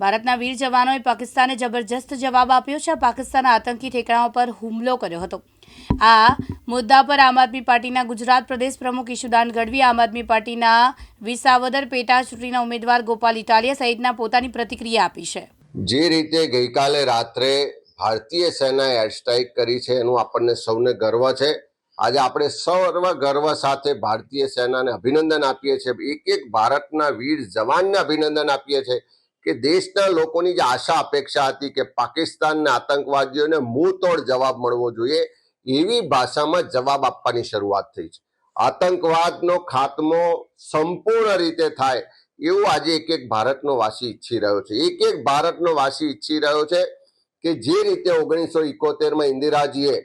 ભારતના વીર જવાનોએ પાકિસ્તાને જબરજસ્ત જવાબ આપ્યો છે. પાકિસ્તાનના આતંકી ઠેકાણાઓ પર હુમલો કર્યો હતો. આ મુદ્દા પર આમ આદમી પાર્ટીના ગુજરાત પ્રદેશ પ્રમુખ ઈશુદાન ગઢવી, આમ આદમી પાર્ટીના વિસાવદર પેટા ચૂંટણીના ઉમેદવાર ગોપાલ ઇટાલિયા સહિતના પોતાની પ્રતિક્રિયા આપી છે. જે રીતે ગઈકાલે રાત્રે ભારતીય સેનાએ એર સ્ટ્રાઇક કરી છે, એનું આપણને સૌને ગર્વ છે. આજે આપણે સર્વ ગર્વ સાથે ભારતીય સેનાને અભિનંદન આપીએ છીએ. એક એક ભારતના વીર જવાનને અભિનંદન આપીએ છીએ. કે દેશના લોકોની જે આશા અપેક્ષા હતી કે પાકિસ્તાનના આતંકવાદીઓને તોડ જવાબ મળવો જોઈએ, એવી ભાષામાં જવાબ આપવાની શરૂઆત થઈ છે. આતંકવાદનો ખાત્મો સંપૂર્ણ રીતે થાય એવું આજે એક એક ભારતનો વાસી ઈચ્છી રહ્યો છે. એક એક ભારતનો વાસી ઈચ્છી રહ્યો છે કે જે રીતે ઓગણીસો ઇકોતેરમાં ઇન્દિરાજીએ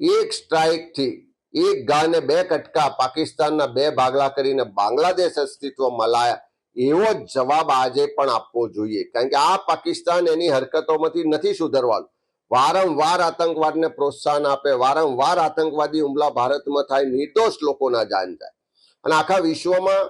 એક સ્ટ્રાઇકથી એક ગાને બે કટકા પાકિસ્તાનના બે ભાગલા કરીને બાંગ્લાદેશ અસ્તિત્વમાં લાયા એવો જ જવાબ આજે પણ આપવો જોઈએ. કારણ કે આ પાકિસ્તાન એની હરકતોમાંથી નથી સુધરવાનું. વારંવાર આતંકવાદને પ્રોત્સાહન આપે, વારંવાર આતંકવાદી હુમલા ભારતમાં થાય, નિર્દોષ લોકોના જાન જાય. અને આખા વિશ્વમાં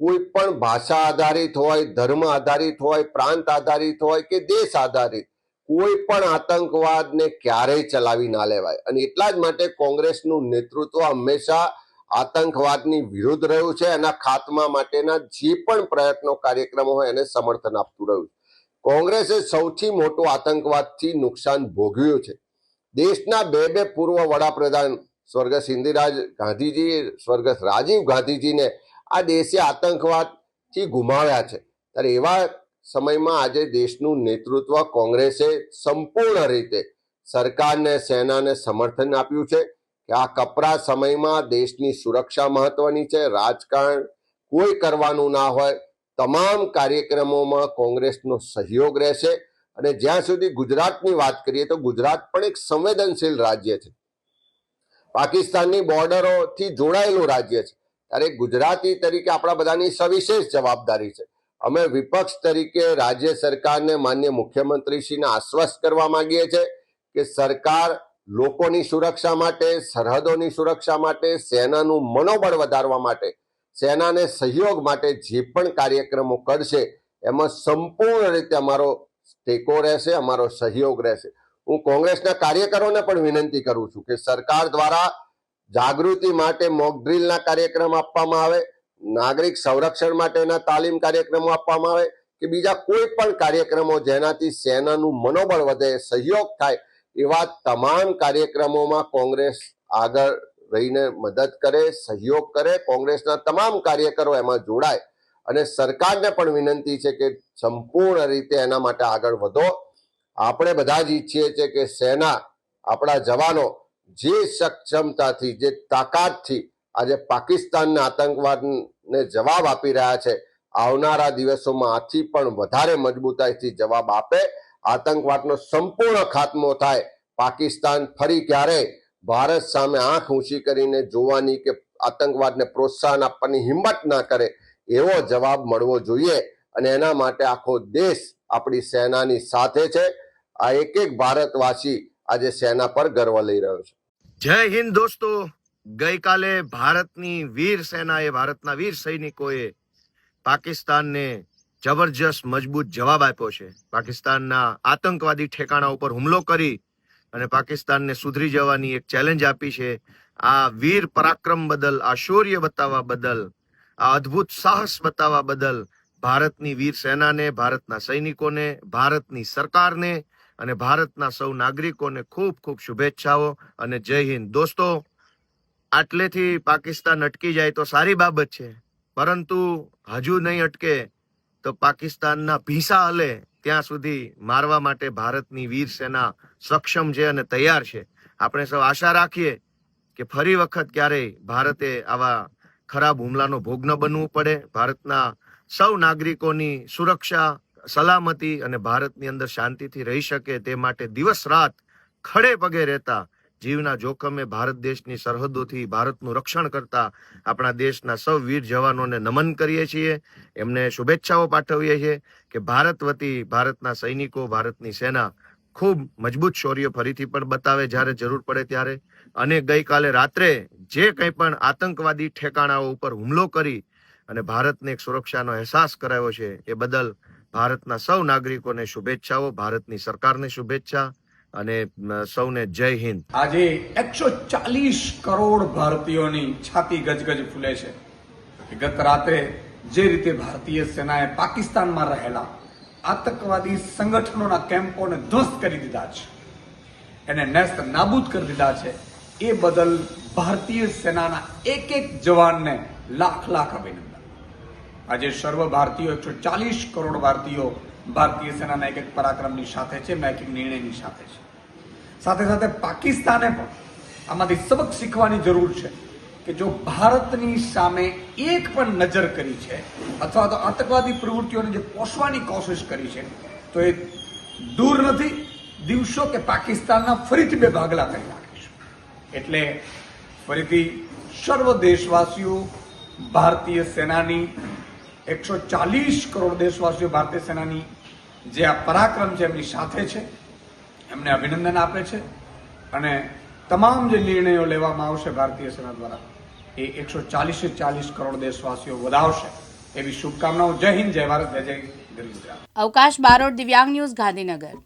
કોઈ પણ ભાષા આધારિત હોય, ધર્મ આધારિત હોય, પ્રાંત આધારિત હોય કે દેશ આધારિત, કોઈ પણ આતંકવાદને ક્યારેય ચલાવી ના લેવાય. અને એટલા જ માટે કોંગ્રેસનું નેતૃત્વ હંમેશા આતંકવાદની વિરુદ્ધ રહ્યું છે. એના ખાતમા માટેના જે પણ પ્રયત્નો, કાર્યક્રમો હોય એને સમર્થન આપતું રહ્યું છે. કોંગ્રેસે સૌથી મોટું આતંકવાદથી નુકસાન ભોગવ્યું છે. દેશના બે બે પૂર્વ વડાપ્રધાન સ્વર્ગસ્થ ઇન્દિરાજ ગાંધીજી, સ્વર્ગસ્થ રાજીવ ગાંધીજીને આ દેશે આતંકવાદથી ગુમાવ્યા છે. ત્યારે એવા સમયમાં આજે દેશનું નેતૃત્વ કોંગ્રેસે સંપૂર્ણ રીતે સરકારને, સેનાને સમર્થન આપ્યું છે. કે આ કપરા સમયમાં દેશની સુરક્ષા મહત્વની છે, રાજકારણ કોઈ કરવાનું ના હોય, તમામ કાર્યક્રમોમાં કોંગ્રેસનો સહયોગ રહેશે. અને જ્યાં સુધી ગુજરાતની વાત કરીએ તો ગુજરાત પણ એક સંવેદનશીલ રાજ્ય છે. પાકિસ્તાનની બોર્ડરોથી જોડાયેલું રાજ્ય છે. ત્યારે ગુજરાતી તરીકે આપણા બધાની સવિશેષ જવાબદારી છે. અમે વિપક્ષ તરીકે રાજ્ય સરકારને માન્ય મુખ્યમંત્રીશ્રીને આશ્વસ્ત કરવા માંગીએ છીએ કે સરકાર લોકોની સુરક્ષા માટે, સરહદોની સુરક્ષા માટે, સેનાનું મનોબળ વધારવા માટે, સેનાને સહયોગ માટે જે પણ કાર્યક્રમો કરશે, એમાં સંપૂર્ણ રીતે અમારો ટેકો રહેશે, અમારો સહયોગ રહેશે. હું કોંગ્રેસના કાર્યકરોને પણ વિનંતી કરું છું કે સરકાર દ્વારા જાગૃતિ માટે મોક ડ્રીલના કાર્યક્રમ આપવામાં આવે, નાગરિક સંરક્ષણ માટેના તાલીમ કાર્યક્રમો આપવામાં આવે, કે બીજા કોઈ પણ કાર્યક્રમો જેનાથી સેનાનું મનોબળ વધે, સહયોગ થાય એવા તમામ કાર્યક્રમોમાં કોંગ્રેસ આગળ રહીને મદદ કરે, સહયોગ કરે, કોંગ્રેસના તમામ કાર્યકરો એમાં જોડાય અને સરકારને પણ વિનંતી છે કે સંપૂર્ણ રીતે એના માટે આગળ વધો. આપણે બધા જ ઈચ્છીએ છીએ કે સેના, આપણા જવાનો જે સક્ષમતાથી, જે તાકાતથી આજે પાકિસ્તાનના આતંકવાદને જવાબ આપી રહ્યા છે, આવનારા દિવસોમાં આથી પણ વધારે મજબૂતાઈથી જવાબ આપે. આતંકવાદનો સંપૂર્ણ ખાત્મો થાય. પાકિસ્તાન ફરી ક્યારેય ભારત સામે આંખ ઊંચી કરીને જોવાની કે આતંકવાદને પ્રોત્સાહન આપવાની હિંમત ના કરે એવો જવાબ મળવો જોઈએ. અને એના માટે આખો દેશ આપણી સેનાની સાથે છે. આ એક એક ભારતવાસી આજે સેના પર ગર્વ લઈ રહ્યો છે. જય હિન્દ દોસ્તો. ગઈકાલે ભારતની વીર સેનાએ, ભારતના વીર સૈનિકોએ પાકિસ્તાનને જબરજસ્ત, મજબૂત જવાબ આપ્યો છે. પાકિસ્તાનના આતંકવાદી ઠેકાણા ઉપર હુમલો કરી અને પાકિસ્તાનને સુધરી જવાની એક ચેલેન્જ આપી છે. આ વીર પરાક્રમ બદલ, આ શૌર્ય બતાવવા બદલ, આ અદ્ભુત સાહસ બતાવવા બદલ ભારતની વીર સેનાને, ભારતના સૈનિકોને, ભારતની સરકારને અને ભારતના સૌ નાગરિકોને ખૂબ ખૂબ શુભેચ્છાઓ અને જય હિન્દ. દોસ્તો, આટલેથી પાકિસ્તાન અટકી જાય તો સારી બાબત છે. પરંતુ હજુ નહીં અટકે તો પાકિસ્તાનના ભીસા હલે ત્યાં સુધી મારવા માટે ભારતની વીર સેના સક્ષમ છે અને તૈયાર છે. આપણે સૌ આશા રાખીએ કે ફરી વખત ક્યારેય ભારતે આવા ખરાબ હુમલાનો ભોગ ન બનવું પડે. ભારતના સૌ નાગરિકોની સુરક્ષા, સલામતી અને ભારતની અંદર શાંતિથી રહી શકે તે માટે દિવસ રાત ખડે પગે રહેતા જીવના જોખમે ભારત દેશની સરહદોથી ભારતનું રક્ષણ કરતા આપણા દેશના સૌ વીર જવાનોને નમન કરીએ છીએ. એમને શુભેચ્છાઓ પાઠવીએ છીએ કે ભારત વતી ભારતના સૈનિકો, ભારતની સેના ખૂબ મજબૂત શૌર્ય ફરીથી પણ બતાવે જ્યારે જરૂર પડે ત્યારે. અને ગઈકાલે રાત્રે જે કંઈ પણ આતંકવાદી ઠેકાણાઓ ઉપર હુમલો કરી અને ભારતને એક સુરક્ષાનો અહેસાસ કરાયો છે, એ બદલ ભારતના સૌ નાગરિકોને શુભેચ્છાઓ, ભારતની સરકારને શુભેચ્છા. અને સૌને જય હિન્દ. આજે એકસો ચાલીસ કરોડ ભારતીયોની છાતી ગજગજ ફૂલે છે. ગત રાત્રે જે રીતે ભારતીય સેનાએ પાકિસ્તાનમાં રહેલા આતંકવાદી સંગઠનોના કેમ્પોને ધ્વસ્ત કરી દીધા છે. એને નેસ્ત નાબૂદ કરી દીધા છે. એ બદલ ભારતીય સેનાના એક એક જવાનને લાખ લાખ અભિનંદન. આજે સર્વ ભારતીયો, એકસો ચાલીસ કરોડ ભારતીયો ભારતીય સેનાના એક એક પરાક્રમની સાથે છે મેકિંગ નિર્ણયની સાથે છે. સાથે સાથે પાકિસ્તાને પણ આમાંથી સબક શીખવાની જરૂર છે કે જો ભારતની સામે એક પણ નજર કરી છે, અથવા તો આતંકવાદી પ્રવૃત્તિઓને જે પોષવાની કોશિશ કરી છે, તો એ દૂર નથી, દિવસો કે પાકિસ્તાનના ફરીથી બે ભાગલા કરી નાખીશું એટલે ફરીથી સર્વ દેશવાસીઓ ભારતીય સેનાની એકસો ચાલીસ કરોડ દેશવાસીઓ ભારતીય સેનાની જે આ પરાક્રમ છે એમની સાથે છે, એમને અભિનંદન આપે છે અને તમામ જે નિર્ણયો લેવામાં આવશે ભારતીય સેના દ્વારા, એ એકસો ચાલીસે ચાલીસ કરોડ દેશવાસીઓ વધાવશે. એવી શુભકામનાઓ. જય હિન્દ, જય ભારત, જય જય ગુજરાત. અવકાશ બારોટ, દિવ્યાંગ ન્યૂઝ ગાંધીનગર.